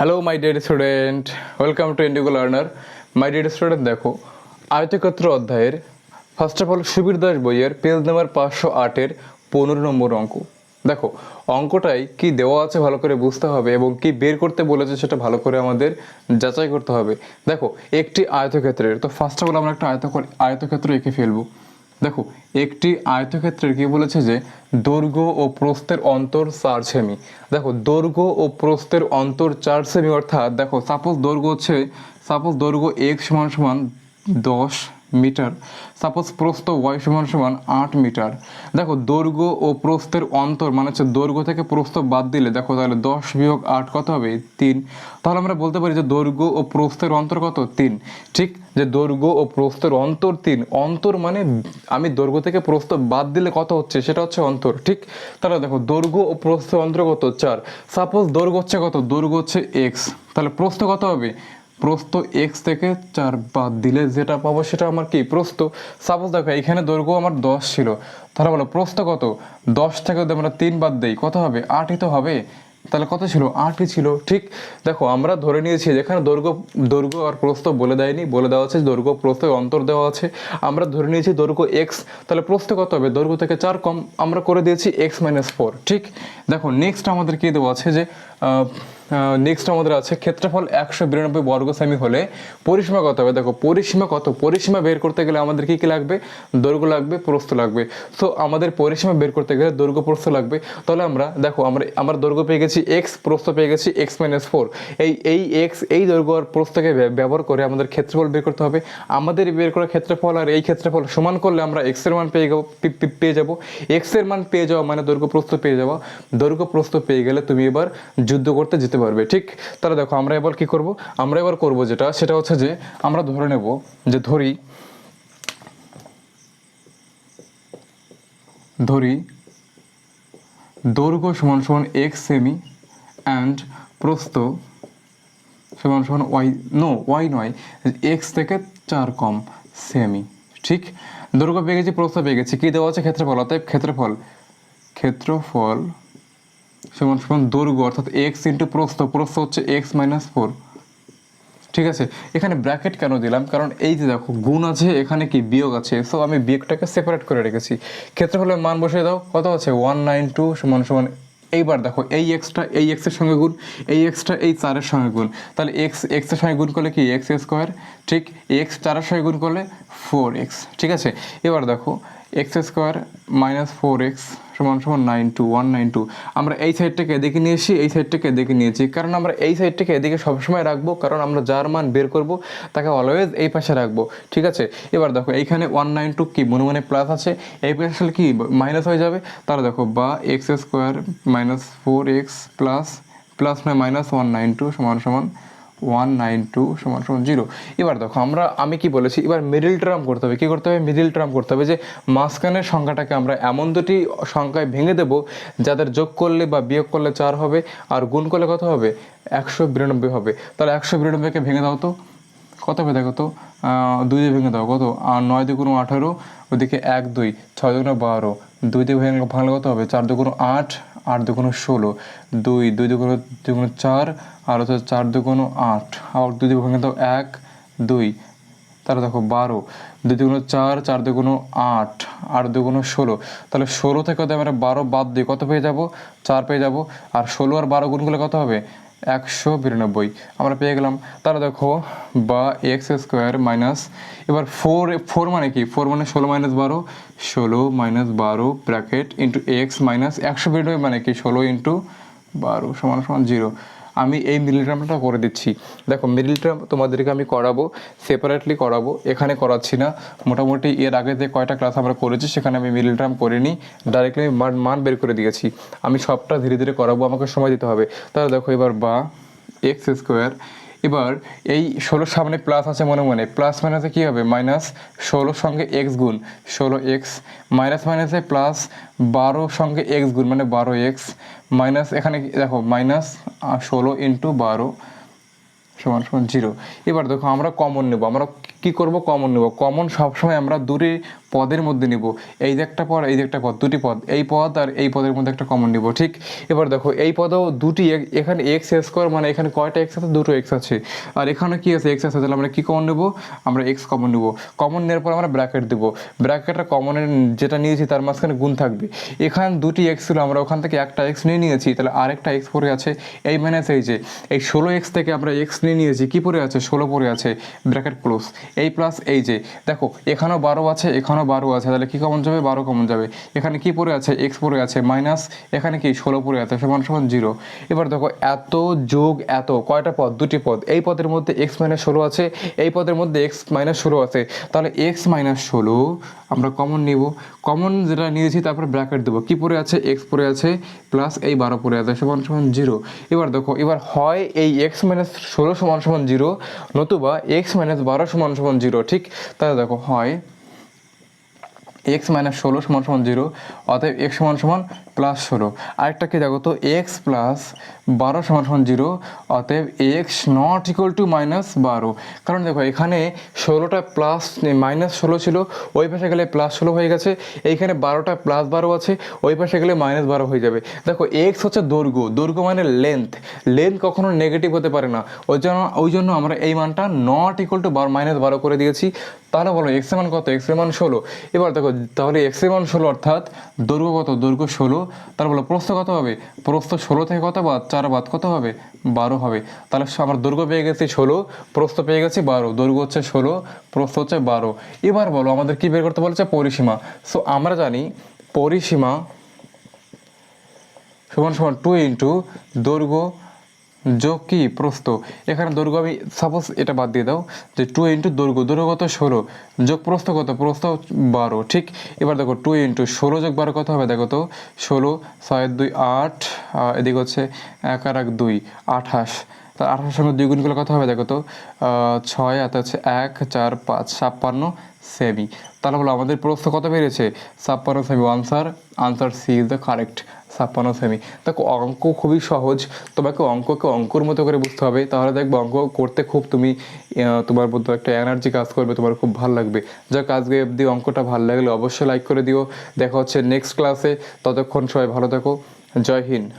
Hello my dear student welcome to Indigo learner my dear student দেখো, আয়তক্ষেত্র অধ্যায়ের first of all Subir Das বইয়ের page number পাঁচশো আটের পনেরো নম্বর অঙ্ক। দেখো অঙ্কটাই কি দেওয়া আছে ভালো করে বুঝতে হবে এবং কি বের করতে বলেছে সেটা ভালো করে আমাদের যাচাই করতে হবে। দেখো, একটি আয়তক্ষেত্রের, তো ফার্স্ট অফ অল আমরা একটা আয়ত আয়তক্ষেত্র এঁকে ফেলব। দেখো, একটি আয়তক্ষেত্রের কি বলেছে যে, দৈর্ঘ্য ও প্রস্থের অন্তর চার সেমি। দেখো, দৈর্ঘ্য ও প্রস্থের অন্তর চার সেমি অর্থাৎ, দেখো সাপোজ দৈর্ঘ্য হচ্ছে সাপোজ দৈর্ঘ্য এক সমান সমান দশ মিটার। সাপোজ প্রস্থ ওয়াই সমান সমান আট মিটার। দেখো দৈর্ঘ্য ও প্রস্থের অন্তর মানে হচ্ছে দৈর্ঘ্য থেকে প্রস্থ বাদ দিলে, দেখো তাহলে দশ বিয়োগ আট কত হবে? তিন। তাহলে আমরা বলতে পারি যে দৈর্ঘ্য ও প্রস্থের অন্তর কত? তিন। ঠিক যে দৈর্ঘ্য ও প্রস্থের অন্তর তিন। অন্তর মানে আমি দৈর্ঘ্য থেকে প্রস্থ বাদ দিলে কত হচ্ছে? সেটা হচ্ছে অন্তর। ঠিক? তাহলে দেখো দৈর্ঘ্য ও প্রস্থের অন্তর কত? চার। সাপোজ দৈর্ঘ্য হচ্ছে কত? দৈর্ঘ্য হচ্ছে এক্স তাহলে প্রস্থ কত হবে? প্রস্থ এক্স থেকে চার বাদ দিলে যেটা পাবো সেটা আমার কি? প্রস্থ। সাপোজ দেখো, এখানে দৈর্ঘ্য আমার দশ ছিল। তাহলে বলো, প্রস্থ কত? দশ থেকে যদি আমরা তিন বাদ দেই, কত হবে? আটই তো হবে। তাহলে কত ছিল? আটই ছিল। ঠিক? দেখো, আমরা ধরে নিয়েছি, যেখানে দৈর্ঘ্য দৈর্ঘ্য আর প্রস্থ বলে দেয়নি, বলে দেওয়া আছে দৈর্ঘ্য, প্রস্থ, অন্তর দেওয়া আছে। আমরা ধরে নিয়েছি দৈর্ঘ্য এক্স তাহলে প্রস্থ কত হবে? দৈর্ঘ্য থেকে চার কম, আমরা করে দিয়েছি এক্স মাইনাস ফোর ঠিক? দেখো নেক্সট আমাদের কি দেওয়া আছে যে নেক্সট আমাদের আছে ক্ষেত্রফল একশো বিরানব্বই বর্গ সেমি হলে পরিসীমা কত হবে? দেখো, পরিসীমা কত? পরিসীমা বের করতে গেলে আমাদের কি কি লাগবে? দৈর্ঘ্য লাগবে, প্রস্থ লাগবে। সো আমাদের পরিসীমা বের করতে গেলে দৈর্ঘ্য, প্রস্থ লাগবে। তাহলে আমরা, দেখো, আমরা আমরা দৈর্ঘ্য পেয়ে গেছি এক্স প্রস্থ পেয়ে গেছি এক্স মাইনাস ফোর এই এই এক্স এই দৈর্ঘ্য আর প্রস্থকে ব্যবহার করে আমাদের ক্ষেত্রফল বের করতে হবে। আমাদের বের করা ক্ষেত্রফল আর এই ক্ষেত্রফল সমান করলে আমরা এক্সের মান পেয়ে যাব পেয়ে যাব। এক্সের মান পেয়ে যাওয়া মানে দৈর্ঘ্য, প্রস্থ পেয়ে যাওয়া। দৈর্ঘ্য, প্রস্থ পেয়ে গেলে তুমি এবার যুদ্ধ করতে যেতে পারবে। ঠিক? তাহলে দেখো, আমরা এবার কি করব? আমরা এবার করব যেটা, সেটা হচ্ছে যে আমরা ধরে নেব যে ধরি ধরি দৈর্ঘ্য সমান সমান এক্স সেমি অ্যান্ড প্রস্থ সমান সমান ওয়াই নো ওয়াই নয় এক্স থেকে চার কম সেমি ঠিক? দৈর্ঘ্য পেয়ে গেছি, প্রস্থ পেয়ে গেছি, কী দেওয়া আছে? ক্ষেত্রফল। অতএব ক্ষেত্রফল ক্ষেত্রফল সমান সমান দৈর্ঘ্য, অর্থাৎ এক্স ইন্টু প্রস্থ প্রস্থ হচ্ছে এক্স মাইনাস ফোর ঠিক আছে? এখানে ব্র্যাকেট কেন দিলাম? কারণ এই যে দেখো, গুণ আছে, এখানে কি বিয়োগ আছে? সো আমি বিয়োগটাকে সেপারেট করে রেখেছি। ক্ষেত্রফলের মান বসিয়ে দাও। কত আছে? ওয়ান নাইন টু সমান সমান, এইবার দেখো, এই এক্সটা এই এক্সের সঙ্গে গুণ, এই এক্সটা এই চারের সঙ্গে গুণ। তাহলে এক্স এক্সের সঙ্গে গুণ করলে কি? এক্স স্কোয়ার ঠিক? এক্স চারের সঙ্গে গুণ করলে ফোর এক্স ঠিক আছে? এবার দেখো X square minus four X সমান সমান nine two one nine two আমরা এই সাইডটাকে এদিকে নিয়ে এসেছি, এই সাইডটাকে এদিকে নিয়েছি কারণ আমরা এই সাইডটাকে এদিকে সবসময় রাখব, কারণ আমরা যার মান বের করব, তাকে অলওয়েজ এই পাশে রাখব। ঠিক আছে? এবার দেখো এইখানে ওয়ান নাইন টু কি, মনে মনে প্লাস আছে? এই পাশে আসলে কি মাইনাস হয়ে যাবে? তাহলে দেখো, বা X square minus four X plus plus মানে মাইনাস ওয়ান নাইন টু সমান সমান ওয়ান নাইন টু সমান সমান জিরো এবার দেখো, আমরা, আমি কি বলেছি, এবার মিডিল টার্ম করতে হবে। কি করতে হবে? মিডিল টার্ম করতে হবে যে, মাঝখানের সংখ্যাটাকে আমরা এমন দুটি সংখ্যায় ভেঙে দেব যাদের যোগ করলে বা বিয়োগ করলে চার হবে, আর গুণ করলে কত হবে? একশো বিরানব্বই হবে। তাহলে একশো বিরানব্বইকে ভেঙে দাও তো। কত হবে দেখো তো? দুই দিয়ে ভেঙে দাও, কত? আর নয় দুগুণ আঠারো, ওদিকে এক দুই, ছয় দুগুণ বারো, দুই দিয়ে ভেঙে ভাঙলে কত হবে? চার দুগুণ আট আট দুগুণ ষোলো, দুই দুই দুগুণ দুগুণ চার, আর হচ্ছে চার দুগুণ আট। আবার দুই দুগুণ কিন্তু এক, দুই, তাহলে দেখো বারো। দুই দুগুণ চার চার দুগুণ আট আট দুগুণ ষোলো। তাহলে ষোলো থেকে আমরা বারো বাদ দিই, কত পেয়ে যাব? চার পেয়ে যাব। আর ষোলো আর বারো গুণগুলো কত হবে? একশো বিরানব্বই। আমরা পেয়ে গেলাম। তাহলে দেখো, বা এক্স স্কোয়ার মাইনাস, এবার ফোর ফোর মানে কি? ফোর মানে ষোলো মাইনাস বারো, ষোলো মাইনাস বারো ব্র্যাকেট ইন্টু এক্স মাইনাস একশো বিরানব্বই মানে কি? ষোলো ইন্টু বারো সমান সমান জিরো। আমি এই মিডিল টার্মটা করে দিচ্ছি। দেখো মিডিল টার্ম তোমাদেরকে আমি করাবো সেপারেটলি করাবো, এখানে করাচ্ছি না। মোটামুটি এর আগে যে কয়টা ক্লাস আমরা করেছি, সেখানে আমি মিডিল টার্ম করিনি ডাইরেক্টলি আমি মান মান বের করে দিয়েছি। আমি সবটা ধীরে ধীরে করাবো, আমাকে সময় দিতে হবে। তাহলে দেখো এবার বা এক্স স্কোয়ার এবার এই ষোলোর সামনে প্লাস আছে মনে মনে। প্লাস মাইনাসে কী হবে? মাইনাস ষোলোর সঙ্গে এক্স গুণ। ষোলো এক্স মাইনাস মাইনাসে প্লাস বারো সঙ্গে এক্স গুণ মানে বারো এক্স মাইনাস এখানে দেখো মাইনাস ষোলো ইন্টু বারো সমান সমান জিরো এবার দেখো, আমরা কমন নেব। আমরা কি করব? কমন নেব। কমন সবসময় আমরা দূরে পদের মধ্যে নিব। এই যে একটা পদ, এই যে একটা পদ, দুটি পদ। এই পদ আর এই পদের মধ্যে একটা কমন নিব, ঠিক? এবার দেখো, এই পদেও দুটি এখানে এক্স স্কোয়ার মানে এখানে কয়টা এক্স আছে? দুটো এক্স আছে। আর এখানে কি আছে? এক্স আছে, তাহলে আমরা কি কমন নেব? আমরা এক্স কমন নেব। কমন নেওয়ার পর আমরা ব্র্যাকেট দেব। ব্র্যাকেটটা কমনের যেটা নিয়েছি, তার মাঝখানে গুণ থাকবে। এখানে দুটি এক্স ছিল, আমরা ওখান থেকে একটা এক্স নিয়ে নিয়েছি, তাহলে আরেকটা এক্স পড়ে আছে। এই মাইনাস এই যে, এই ষোলো এক্স থেকে আমরা এক্স নিয়ে নিয়েছি, কি পড়ে আছে? ষোলো পড়ে আছে ব্র্যাকেট ক্লোজ এই প্লাস এই যে, দেখো, এখানেও বারো আছে, এখানেও বারো আছে, তাহলে কি কমন যাবে? বারো কমন যাবে। এখানে কি পড়ে আছে? এক্স পড়ে আছে মাইনাস এখানে কি? ষোলো পড়ে আছে, সমান সমান জিরো এবার দেখো, এত যোগ এত, কয়টা পদ? দুটি পদ। এই পদের মধ্যে এক্স মাইনাস ষোলো আছে, এই পদের মধ্যে এক্স মাইনাস ষোলো আছে। তাহলে এক্স মাইনাস ষোলো, আমরা কমন নিব। কমন যেটা নিয়েছি, তারপর ব্র্যাকেট দেবো। কি পড়ে আছে? এক্স পড়ে আছে প্লাস এই বারো পড়ে আছে, সমান সমান জিরো এবার দেখো, এবার হয় এই এক্স মাইনাস ষোলো সমান সমান জিরো নতুবা এক্স মাইনাস বারো সমান সমান জিরো ঠিক? তাহলে দেখো, হয় এক্স মাইনাস ষোলো সমান সমান জিরো, অতএব এক্স সমান সমান প্লাস ষোলো। আরেকটা কি দেখো তো? এক্স প্লাস বারো সমান সমান জিরো, অতএব X not equal to minus বারো। কারণ দেখো, এখানে ষোলোটা প্লাস মাইনাস ষোলো ছিল, ওই পাশে গেলে প্লাস ষোলো হয়ে গেছে, এইখানে বারোটা প্লাস বারো আছে, ওই পাশে গেলে মাইনাস বারো হয়ে যাবে। দেখো, এক্স হচ্ছে দৈর্ঘ্য দৈর্ঘ্য মানে লেন্থ লেন্থ কখনো নেগেটিভ হতে পারে না। ওই জন্য ওই জন্য আমরা এই মানটা নট ইকুয়াল টু বারো, মাইনাস বারো করে দিয়েছি। তাহলে বলো এক্স মান কত? এক্স মান ষোলো। এবার দেখো, তাহলে এক্স মান ষোলো অর্থাৎ দৈর্ঘ্য কত? দৈর্ঘ্য ষোলো। তাহলে বলো, প্রস্থ কত হবে? প্রস্থ ষোলো থেকে কত বাদ চার বাদ কত হবে? বারো হবে। তাহলে আমার দৈর্ঘ্য পেয়ে গেছি ষোলো, প্রস্থ পেয়ে গেছি বারো। দৈর্ঘ্য হচ্ছে ষোলো, প্রস্থ হচ্ছে বারো। এবার বলো, আমাদের কি বের করতে বলেছে? পরিসীমা। সো আমরা জানি পরিসীমা সমান সমান টু ইন্টু দৈর্ঘ্য যোগ কি প্রস্থ এখানে দৈর্ঘ্য আমি সাপোজ এটা বাদ দিয়ে দাও যে টু ইন্টু দৈর্ঘ্য দৈর্ঘ্য কত? ষোলো। যোগ প্রস্থ কত? প্রস্থ বারো, ঠিক? এবার দেখো টু ইন্টু ষোলো যোগ বারো কত হবে? দেখো তো, ষোলো, ছয়, দুই, আট এদিকে হচ্ছে এক আর এক, দুই, আঠাশ। তা আঠাশের সঙ্গে দুই গুণ করলে কত হবে? দেখো তো ছয় এত হচ্ছে এক, চার, পাঁচ, ছাপ্পান্ন সেমি তাহলে বলো আমাদের প্রস্থ কত বেড়েছে? ছাপ্পান্ন semi answer answer C is the correct ছাপ্পান্ন সেমি। দেখো, অঙ্ক খুবই সহজ। তোমাকে অঙ্ককে অঙ্কর মতো করে বুঝতে হবে। তাহলে দেখবে অঙ্ক করতে খুব তুমি তোমার মধ্যে একটা এনার্জি কাজ করবে, তোমার খুব ভালো লাগবে। যা আজকে অবধি অঙ্কটা ভালো লাগলে। অবশ্যই লাইক করে দিও। দেখা হচ্ছে নেক্সট ক্লাসে ততক্ষণ সবাই ভালো থাকো। জয় হিন্দ।